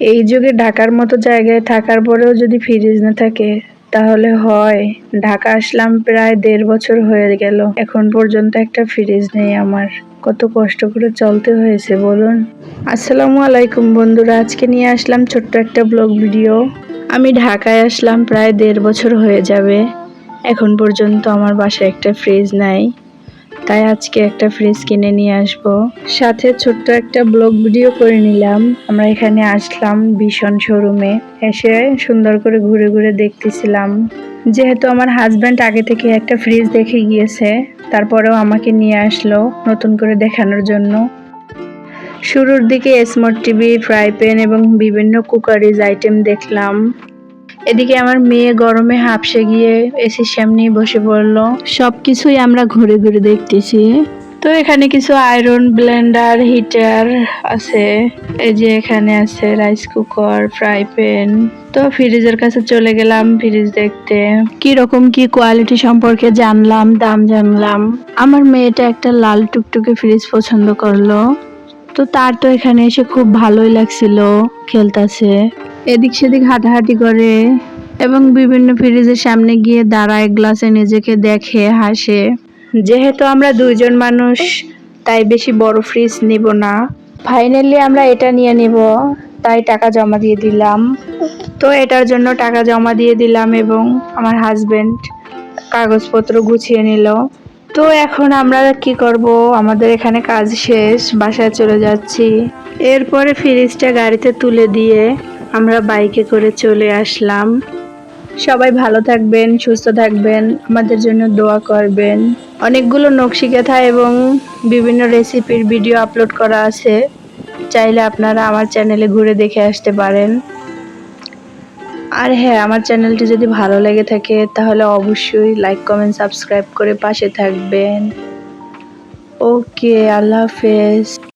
এই যুগে ঢাকার মতো জায়গায় থাকার পরেও যদি ফ্রিজ না থাকে, তাহলে হয়। ঢাকা আসলাম প্রায় দেড় বছর হয়ে গেল। এখন পর্যন্ত একটা ফ্রিজ নেই আমার। কত কষ্ট করে চলতে হয়েছে, বলুন। আসসালামু আলাইকুম বন্ধুরা, আজকে নিয়ে আসলাম ছোট্ট একটা ব্লগ ভিডিও। আমি ঢাকায় আসলাম প্রায় দেড় বছর হয়ে যাবে। এখন পর্যন্ত আমার বাসায় একটা ফ্রিজ নাই। তাই আজকে একটা ফ্রিজ কিনে নিয়ে আসব। সাথে ছোট্ট একটা ব্লগ ভিডিও করে নিলাম। আমরা এখানে আসলাম ভীষণ শোরুমে এসে সুন্দর করে ঘুরে ঘুরে দেখতেছিলাম। যেহেতু আমার হাজব্যান্ড আগে থেকে একটা ফ্রিজ দেখে গিয়েছে, তারপরেও আমাকে নিয়ে আসলো নতুন করে দেখানোর জন্য। শুরুর দিকে স্মার্ট টিভি ফ্রাই প্যান এবং বিভিন্ন কুকারিজ আইটেম দেখলাম। এদিকে আমার মেয়ে গরমে হাঁপসে গিয়ে এসির সামনেই বসে পড়ল। সবকিছুই আমরা ঘুরে ঘুরে দেখতেছি। তো এখানে কিছু আয়রন ব্লেন্ডার হিটার আছে। এই যে এখানে আছে রাইস কুকার ফ্রাই প্যান তো ফ্রিজের কাছে চলে গেলাম ফ্রিজ দেখতে। কি রকম কি কোয়ালিটি সম্পর্কে জানলাম, দাম জানলাম। আমার মেয়েটা একটা লাল টুকটুকে ফ্রিজ পছন্দ করল। তো তার তো এখানে এসে খুব ভালোই লাগছিল, খেলতাছে। এদিক সেদিক হাঁটাহাঁটি করে এবং বিভিন্ন ফ্রিজের সামনে গিয়ে দাঁড়ায়, গ্লাসে নিজেকে দেখে, হাসে। যেহেতু আমরা দুইজন মানুষ, তাই বেশি বড় ফ্রিজ নিব না। ফাইনালি আমরা এটা নিয়ে নিব, তাই টাকা জমা দিয়ে দিলাম। তো এটার জন্য টাকা জমা দিয়ে দিলাম এবং আমার হাজবেন্ড কাগজপত্র গুছিয়ে নিল। তো এখন আমরা কি করব? আমাদের এখানে কাজ শেষ, বাসায় চলে যাচ্ছি। এরপরে ফ্রিজটা গাড়িতে তুলে দিয়ে আমরা বাইকে করে চলে আসলাম। সবাই ভালো থাকবেন, সুস্থ থাকবেন, আমাদের জন্য দোয়া করবেন। অনেকগুলো নকশিকাথা এবং বিভিন্ন রেসিপির ভিডিও আপলোড করা আছে। চাইলে আপনারা আমার চ্যানেলে ঘুরে দেখে আসতে পারেন। আর হ্যাঁ আমার চ্যানেলটি যদি ভালো লেগে থাকে, তাহলে অবশ্যই লাইক কমেন্ট সাবস্ক্রাইব করে পাশে থাকবেন। ওকে, আল্লাহ হাফেজ।